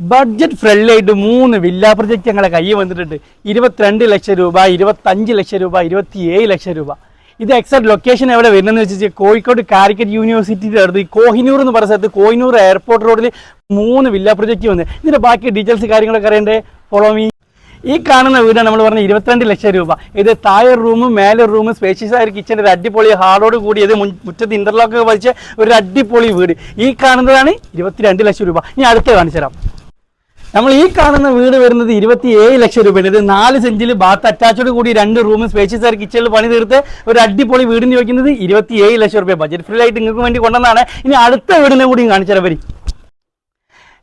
Budget friendly ആയിട്ട് മൂന്ന് villa project ഞങ്ങളെ കയ്യിൽ വന്നിട്ടുണ്ട്. ഇരുപത്തിരണ്ട് ലക്ഷം രൂപ ഇരുപത്തഞ്ച് ലക്ഷം രൂപ ഇരുപത്തിയേഴ് ലക്ഷം രൂപ. ഇത് എക്സാക്ട് ലൊക്കേഷൻ എവിടെ വരുന്നതെന്ന് വെച്ചാൽ കോഴിക്കോട് കാലിക്കറ്റ് യൂണിവേഴ്സിറ്റിയുടെ അടുത്ത് കോഹിനൂർ എന്ന് പറയുന്ന സ്ഥലത്ത് കോഹിനൂർ എയർപോർട്ട് റോഡിൽ മൂന്ന് വില്ല പ്രൊജക്റ്റ് വന്ന്. ഇതിന്റെ ബാക്കി ഡീറ്റെയിൽസ് കാര്യങ്ങളൊക്കെ അറിയണ്ടേ? ഫോളോ മീ ഈ കാണുന്ന വീടാണ് നമ്മൾ പറഞ്ഞ ഇരുപത്തിരണ്ട് ലക്ഷം രൂപ. ഇത് താഴെ റൂമും മേലെ റൂമും സ്പേഷ്യസ് ആയ കിച്ചൺ ഒരു അടിപൊളി ഹാളോട് കൂടിയത് മുൻ- മുറ്റത്ത് ഇന്റർലോക്ക് വലിച്ച ഒരു അടിപൊളി വീട്. ഈ കാണുന്നതാണ് ഇരുപത്തിരണ്ട് ലക്ഷം രൂപ. ഇനി അടുത്ത് കാണിച്ചു തരാം. നമ്മൾ ഈ കാണുന്ന വീട് വരുന്നത് ഇരുപത്തി ഏഴ് ലക്ഷം രൂപയാണ് ഇത് നാല് സെന്റിൽ ബാത്ത് അറ്റാച്ചോട് കൂടി രണ്ട് റൂമും സ്പേഷ്യസ് ആയി കിച്ചണിൽ പണി തീർത്ത് ഒരു അടിപൊളി വീടിന് ചോദിക്കുന്നത് ഇരുപത്തി ഏഴ് ലക്ഷം രൂപ ബജറ്റ് ഫ്രീ ആയിട്ട് നിങ്ങൾക്ക് വേണ്ടി കൊണ്ടുവന്നാണ് ഇനി അടുത്ത വീടിനെ കൂടി കാണിച്ചു തരാം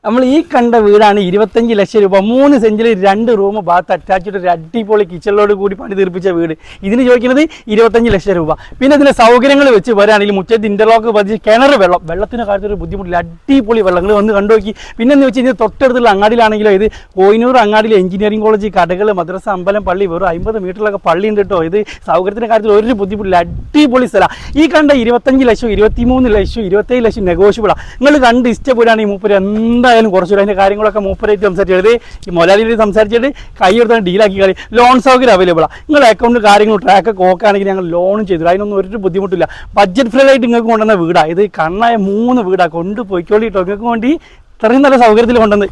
നമ്മൾ ഈ കണ്ട വീടാണ് ഇരുപത്തഞ്ച് ലക്ഷം രൂപ. മൂന്ന് സെഞ്ചിൽ രണ്ട് റൂം ബാത്ത് അറ്റാച്ച്ഡ് ഒരു അടിപൊളി കിച്ചണിലോട് കൂടി പണി തീർപ്പിച്ച വീട്. ഇതിന് ചോദിക്കുന്നത് ഇരുപത്തഞ്ച് ലക്ഷം രൂപ. പിന്നെ ഇതിന്റെ സൗകര്യങ്ങൾ വെച്ച് വരാണെങ്കിൽ മുറ്റത്ത് ഇന്റർലോക്ക് പതിച്ച് കിണർ വെള്ളം. വെള്ളത്തിന് കാര്യത്തിൽ ഒരു ബുദ്ധിമുട്ടില്ല. അടിപൊളി വെള്ളങ്ങൾ വന്ന് കണ്ടു നോക്കി. പിന്നെ എന്ന് വെച്ച് കഴിഞ്ഞാൽ തൊട്ടടുത്തുള്ള അങ്ങാടിയിലാണെങ്കിലോ ഇത് കോയിനൂർ അങ്ങാടിയിൽ എഞ്ചിനീയറിംഗ് കോളേജ് കടകൾ മദ്രസ അമ്പലം പള്ളി വെറും അമ്പത് മീറ്ററിലൊക്കെ പള്ളി ഉണ്ട് കേട്ടോ. ഇത് സൗകര്യത്തിന്റെ കാര്യത്തിൽ ഒരു ബുദ്ധിമുട്ടില്ല. അടിപൊളി സ്ഥലമാണ് ഈ കണ്ട ഇരുപത്തഞ്ച് ലക്ഷം ഇരുപത്തിമൂന്ന് ലക്ഷം ഇരുപത്തേഴ് ലക്ഷം നെഗോഷ്യബിളാണ് നിങ്ങൾ കണ്ട് ഇഷ്ടപ്പെടുകയാണെങ്കിൽ മൂപ്പര് മൂപ്പര് എന്തായാലും കുറച്ചുകൂടെ അതിന്റെ കാര്യങ്ങളൊക്കെ മൂപ്പരായിട്ട് സംസാരിച്ചത് ഈ മൊലാലിയിൽ സംസാരിച്ചിട്ട് കൈ എടുത്താൽ ഡീലാക്കി കളി. ലോൺ സൗകര്യം അവൈലബിളാണ് നിങ്ങൾ അക്കൗണ്ട് കാര്യങ്ങൾ ട്രാക്കൊക്കെ ഓക്കാണെങ്കിൽ ഞങ്ങൾ ലോണും ചെയ്തു. അതിനൊന്നും ഒരു ബുദ്ധിമുട്ടില്ല. ബഡ്ജറ്റ് ഫ്രീ ആയിട്ട് നിങ്ങൾക്ക് കൊണ്ടുവന്ന വീടാണ് ഇത് കണ്ണായ മൂന്ന് വീടാണ് കൊണ്ടുപോയിക്കോളിട്ടോ നിങ്ങൾക്ക് വേണ്ടി ഇത്രയും നല്ല സൗകര്യത്തിൽ കൊണ്ടുവന്ന്.